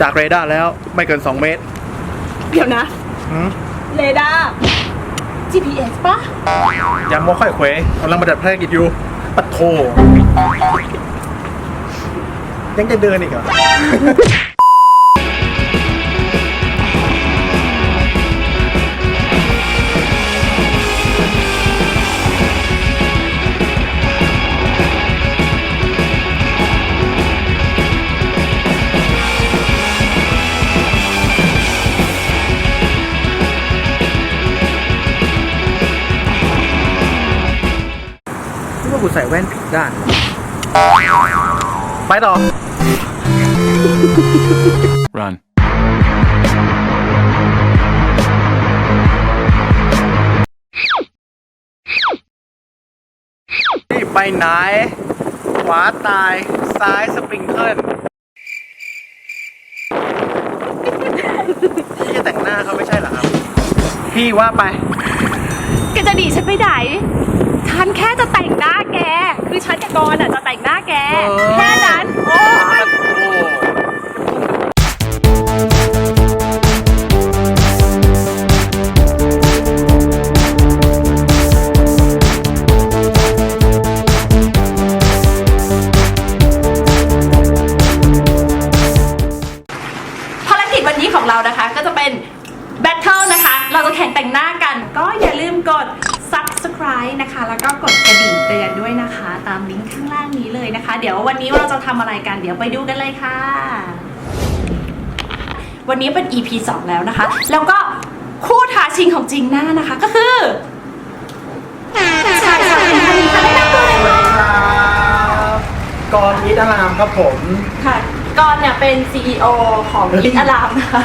จากเรดาร์แล้วไม่เกิน 2 เมตรเดี๋ยวนะ หืมเรดาร์ GPS ปะยังไม่ค่อยเขวกำลังปฏิบัติภารกิจอยู่ปัดโทยังจะเดินอีกเหรอ กูใส่แว่นผิดด้าน ไปต่อ Run. นี่ไปไหน ขวาตาย ซ้ายสปริงเกิลพี่จะแต่งหน้าเขาไม่ใช่เหรอครับ พี่ว่าไป แกจะหนีฉันไปไหน ฉันแค่จะแต่งหน้าแก คือฉันกับกรณ์อะจะแต่งหน้าแกเออแค่นั้นโอ้ย ภารกิจวันนี้ของเรานะคะก็จะเป็นแบทเทิลนะคะ เราจะแข่งแต่งหน้ากัน ก็อย่าลืมกด subscribe นะคะ แล้วก็กดกระดิ่งเตือนด้วยนะคะ ตามลิงก์ข้างล่างนี้เลยนะคะ เดี๋ยววันนี้เราจะทำอะไรกัน เดี๋ยวไปดูกันเลยค่ะ วันนี้เป็น EP 2 แล้วนะคะ แล้วก็คู่ท้าชิงของจริงหน้านะคะ ก็คือชายชายท่านนี้ค่ะแนะนำตัวเลยค่ะ กรอีทอารามครับผม ค่ะ กอนเนี่ยเป็น CEO ของเฮ้ยอินอารามนะคะ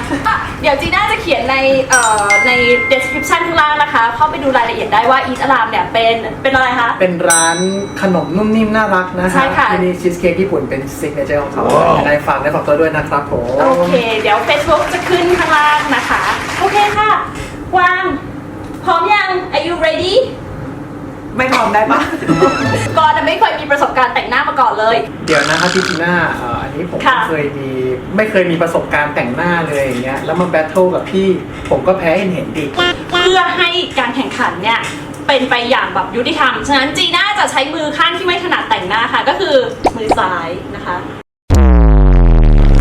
เดี๋ยวจีน่าจะเขียนในเอ่อใน description ข้างล่างนะคะ เข้าไปดูรายละเอียดได้ว่าอีทอารามเนี่ยเป็นเป็นอะไรคะ เป็นร้านขนมนุ่มนิ่มน่ารักนะใช่ฮะค่ะ ที่นี่ชีสเค้กญี่ปุ่นเป็นซิกเนเจอร์ของเขาว้าวยังไงฝากได้ฝากตัวด้วยนะครับผม โอเค เดี๋ยว Facebook จะขึ้นข้างล่างนะคะ โอเคค่ะกวาง พร้อมยัง Are you ready ไม่พร้อมได้ปะกอนไม่เคยมีประสบการณ์แต่งหน้ามาก่อนเลย เดี๋ยวนะครับพี่จีน่าเอ่ออันนี้ผมค่ะ ไม่เคยมีไม่เคยมีประสบการณ์แต่งหน้าเลยอย่างเงี้ยแล้วมาแบทเทิลกับพี่ผมก็แพ้เห็นเห็นๆดิเพื่อให้การแข่งขันเนี่ยเป็นไปอย่างแบบยุติธรรม ฉะนั้นจีน่าจะใช้มือข้างที่ไม่ถนัดแต่งหน้าค่ะ ก็คือมือซ้ายนะคะเ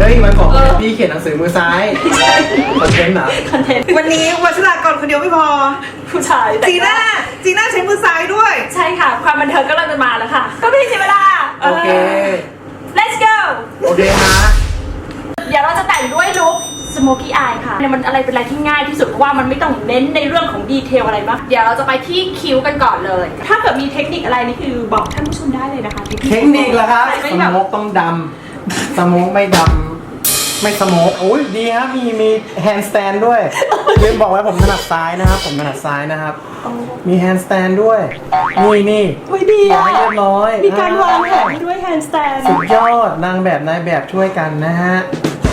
ฮ้ยมันบอกเออพี่เขียนหนังสือมือซ้ายคอนเทนต์เหรอคอนเทนต์วันนี้วัชรากรคนเดียวไม่พอ ผู้ชายแต่งจีน่าจีน่าใช้มือซ้ายด้วย ใช่ค่ะ ความบันเทิงก็เริ่มจะมาแล้วค่ะ ก็ไม่เสียเวลาโอเค let's go โอเคนะเดี๋ยวเราจะแต่งด้วยลุค smoky eye ค่ะเนี่ยมันอะไรเป็นอะไรที่ง่ายที่สุดเพราะว่ามันไม่ต้องเน้นในเรื่องของดีเทลอะไรมาก เดี๋ยวเราจะไปที่คิ้วกันก่อนเลย ถ้าเกิดมีเทคนิคอะไรนี่คือบอกท่านผู้ชมได้เลยนะคะ เทคนิคเหรอครับใครสไม่แบบโมกต้องดำ สโมกไม่ดำไม่สโมกโอ้ยดีครับมีมีแฮนด์สแตนด้วยลืมบอกไว้ผมถนัดซ้ายนะครับ ผมถนัดซ้ายนะครับ มีแฮนด์สแตนด้วยนี่นี่อุ้ยดีวาอะงให้เรียบร้อยมีการวางแผนให้ด้วย handstand สุดยอดนางแบบนายแบบช่วยกันนะฮะ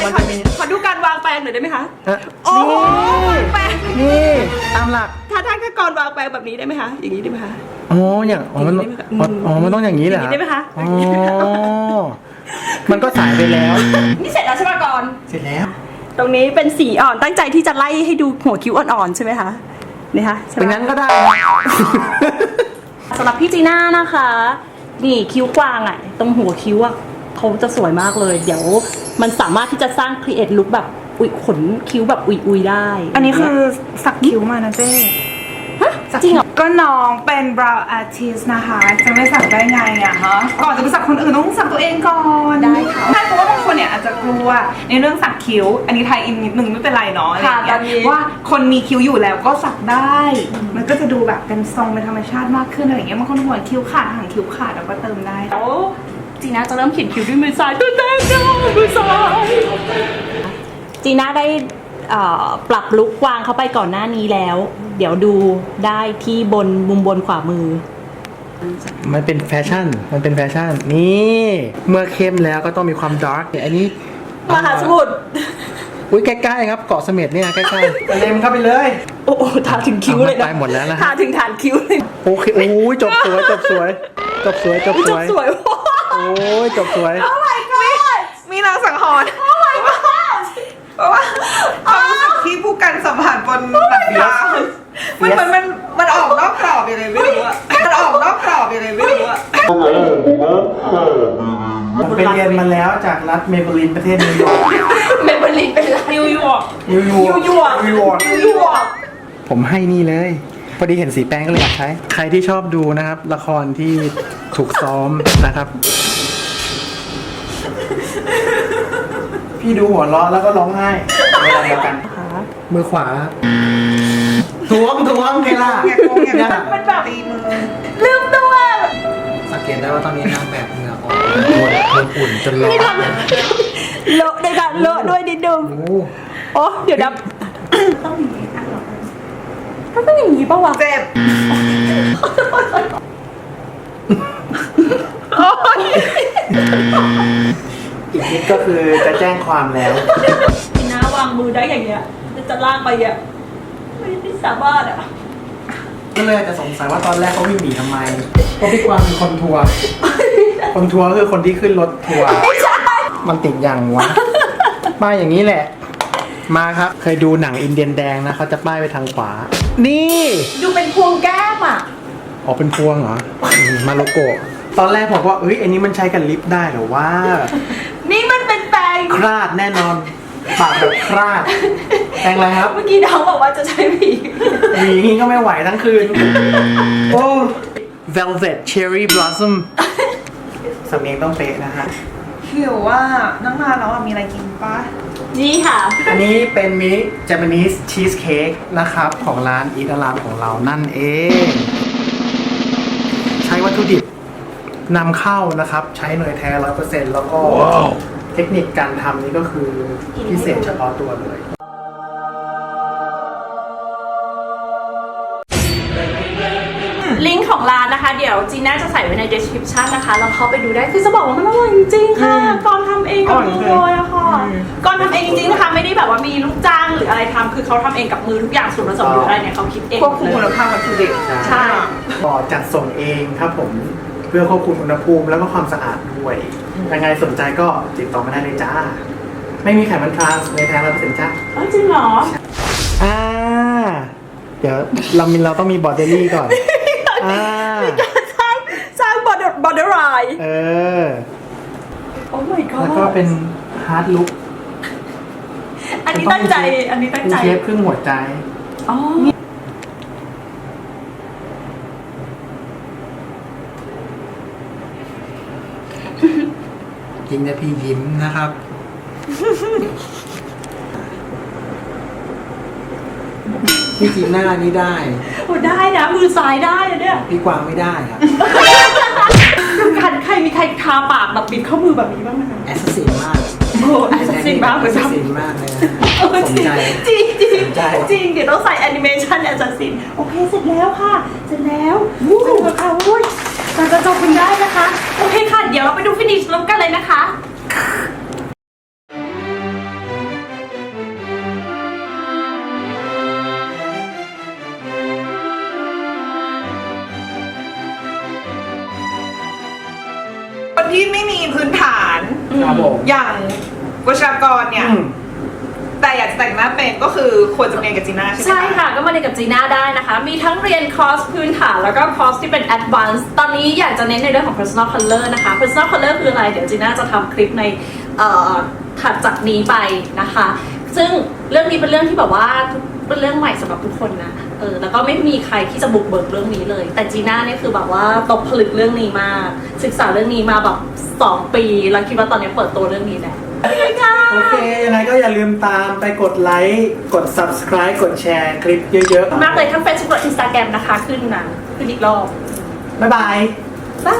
มันจะมีขอดูการวางแปลงหน่อยได้ไหมคะฮะโอ้โหวางแปลงนี่ตามหลักถ้าท่านแค่กรวางแปลงแบบนี้ได้ไหมคะอย่างนี้ได้ไหมคะอ๋ออย่างอ๋อมันอย่างนี้ได้ไหมคะอ๋อมันต้องอย่างนี้เหรออย่างนี้ได้ไหมคะอ๋อ มันก็สายไปแล้ว นี่เสร็จแล้วใช่ไหมกรเสร็จแล้ว ตรงนี้เป็นสีอ่อนตั้งใจที่จะไล่ให้ดูหัวคิ้วอ่อนๆใช่ไหมคะนี่คะใช่ไหมเป็นงั้นก็ได้ สำหรับพี่จีน่านะคะ นี่คิ้วกวางอะ ตรงหัวคิ้วอะเขาจะสวยมากเลย เดี๋ยวมันสามารถที่จะสร้างครีเอทลุคแบบ อุยขนคิ้วแบบอุยๆได้อันนี้คือสักคิ้วมานะเจ้ ฮะจริงเหรอ ก็น้องเป็น brow artist นะคะ จะไม่สักได้ไงอะฮะก่อนจะไปสักคนอื่นต้องสักตัวเองก่อนได้ค่ะ ใช่เพราะว่าบางคนเนี่ยอาจจะกลัวในเรื่องสักคิ้ว อันนี้ไทยอินนิดนึงไม่เป็นไรเนาะอะไรอย่างค่ะตอนนี้เงี้ยว่าคนมีคิ้วอยู่แล้วก็สักได้ มันก็จะดูแบบเป็นทรงเป็นธรรมชาติมากขึ้นอะไรอย่างเงี้ยบางคนหัวคิ้วขาดหางคิ้วขาดเราก็เติมได้เดี๋ยวจีน่าจะเริ่มเขียนคิ้วด้วยมือซ้ายตื่นเต้นจังมือซ้ายจีน่าได้เอ่อ ปรับลุคกวางเข้าไปก่อนหน้านี้แล้ว เดี๋ยวดูได้ที่บนมุมบนขวามือ มันเป็นแฟชั่น มันเป็นแฟชั่น นี่ เมื่อเข้มแล้วก็ต้องมีความดาร์กอันนี้มหาสมุทรอุ้ยใกล้ๆครับเกาะเสม็ดเนี่ยใกล้ๆเต็มเข้าไปเลยโอ้โหทาถึงคิ้วเลยนะไปหมดแล้วนะฮะทาถึงฐานคิ้วเลยโอเคโอ้ยจบสวยจบสวย จบสวยจบอุ๊ยสจวบยสวยโอ้ยจบสวย โอ้ my god นางสังหรณ์โอ้ my god เพราะว่าความรู้สึกที่ผู้กันสัมผัสบนหลังคามันมันมันมันออกนอกกรอบยังไงไม่รู้อะมันออกนอกกรอบยังไงไม่รู้อะผมไปเรียนมาแล้วจากรัฐเมเบลินประเทศนิวยอร์กเมมเบอร์ลินเป็นไรนิวยอร์กนิวยอร์กนิวยอร์กนิวยอร์กนิวยอร์กผมให้นี่เลย พอดีเห็นสีแป้งก็เลยอยากใช้ ใครที่ชอบดูนะครับ ละครที่ถูกซ้อมนะครับ พี่ดูหัวเราะแล้วก็ร้องไห้เวลาเดียวกันมือขวาทวงทวงไงล่ะอย่าโกงอย่าโกงมันแบบตีมือลืมตัวสังเกตได้ว่าตอนนี้นางแบบเหงื่อออกตัวเธออุ่นจนร้อนเลอะด้วยกันเลอะด้วยนิดนึงโอ้โอ้เดี๋ยวนะต้องอย่างนี้อะมันต้องอย่างนี้ปะวะเจ็บอี กนิดก็คือจะแจ้งความแล้ว พี่น้าวางมือได้อย่างเงี้ยจะลากไปอะไม่ได้สามารถอะก็เลยอาจจะสงสัยว่าตอนแรกเขาวิ่งหนีทำไมเพราะพี่กวางเป็นคนทัวร์คนทัวร์คือคนที่ขึ้นรถทัวร์มันติดอย่างวะป้ายอย่างนี้แหละ มาครับ เคยดูหนังอินเดียนแดงนะเขาจะป้ายไปทางขวา นี่ดูเป็นพวงแก้มอะออกเป็นพวงเหรออืมมาโลโกะตอนแรกผมว่าเอ้ยอันนี้มันใช้กับลิฟต์ได้เหรอว่า นี่มันเป็นแปรงคราดแน่นอนปากแบบคราดแปลงอะไรครับเมื่อกี้น้องบอกว่าจะใช้ผีหวีนี้ก็ไม่ไหวทั้งคืน โอ้ Velvet Cherry Blossom สำเนียงต้องเป๊ะนะฮะ หิวว่านั่งนานแล้วอะมีอะไรกินปะนี่ค่ะ อันนี้เป็นมิ Japanese Cheesecake นะครับ ของร้านอีทารามของเรานั่นเอง ใช้วัตถุดิบ นำเข้านะครับ ใช้เนยแท้ร้อยเปอร์เซ็นต์แล้วก็เทคนิคการทำนี่ก็คือพิเศษเฉพาะตัวเลย ลิงก์ของร้านนะคะ เดี๋ยวจีน่าจะใส่ไว้ใน description นะคะลองเข้าไปดูได้คือจะบอกว่ามันอร่อยจริงๆค่ะก่อนทำเองกับมือเลยอะค่ะก่อนทำเองจริงๆนะคะไม่ได้แบบว่ามีลูกจ้างหรืออะไรทำคือเขาทำเองกับมือทุกอย่างส่วนผสมหรืออะไรเนี่ยเขาคิดเองควบคุมหมคุดณเลยภาพวัตถุดิบใช่ ก็จัดส่งเองครับผมเพื่อควบคุมอุณหภูมิแล้วก็ความสะอาดด้วยยังไงสนใจก็ติดต่อมาได้เลยจ้า ไม่มีไขมันทรานส์ในแท้ร้อยเปอร์เซ็นต์จ้าอ๋อจริงเหรออ่าเดี๋ยวเรามีเราต้องมีบอดเดอรี่ก่อนอ่าสร้างสร้างบอดบอดไรเออ โอ้ my แล้วก็ god เป็นฮาร์ดลุกอันนี้ตั้งใจ อันนี้ตั้งใจ เชฟครึ่งหัวใจ อ๋อ นจะพี่ยิ้มนะครับ พี่จีน่านี่ได้โอ้ได้นะมือซ้ายได้นะเนี่ยพี่กวางไม่ได้ครับดูกันใครมีใครทาปากแบบบิดเข้ามือแบบนี้บ้างไหมคะแอสซัสซินมากโอ้แอสซัสซินบ้างเหมือนแอสกัซันสซินมากเลยนะเออสมใจ จริงจริงสนใจ จริงเดี๋ยวต้องใส่แอนิเมชันแอสซัสซินโอเค เสร็จแล้วค่ะ เสร็จแล้ววู้ค่ะอุ้ย เราจะจบกันได้นะคะ โอเคค่ะ เดี๋ยวเราไปดูฟินิชลุกกันเลยนะคะ คนที่ไม่มีพื้นฐาน ครับผม อย่างวชรากรเนี่ย อืม แต่อยากจะแต่งหน้าเป็นก็คือควรจะเรียนกับจีน่าใช่ไหม ใช่ค่ะ ก็มาเรียนกับจีน่าได้นะคะ มีทั้งเรียนคอร์สพื้นฐานแล้วก็คอร์สที่เป็น advanced ตอนนี้อยากจะเน้นในเรื่องของ personal color นะคะ personal color คืออะไร เดี๋ยวจีน่าจะทำคลิปในเอ่อถัดจากนี้ไปนะคะ ซึ่งเรื่องนี้เป็นเรื่องที่แบบว่าเป็นเรื่องใหม่สำหรับทุกคนนะ เออ แล้วก็ไม่มีใครที่จะบุกเบิกเรื่องนี้เลย แต่จีน่าเนี่ยคือแบบว่าตกผลึกเรื่องนี้มาก ศึกษาเรื่องนี้มาแบบสองปี แล้วคิดว่าตอนนี้เปิดตัวเรื่องนี้แล้ว โอเค ยังไงก็อย่าลืมตามไปกดไลค์ กด subscribe กดแชร์คลิปเยอะๆ มากเลยทั้ง Facebook และ Instagram นะคะ ขึ้นนะขึ้นอีกรอบ บ๊ายบายบาย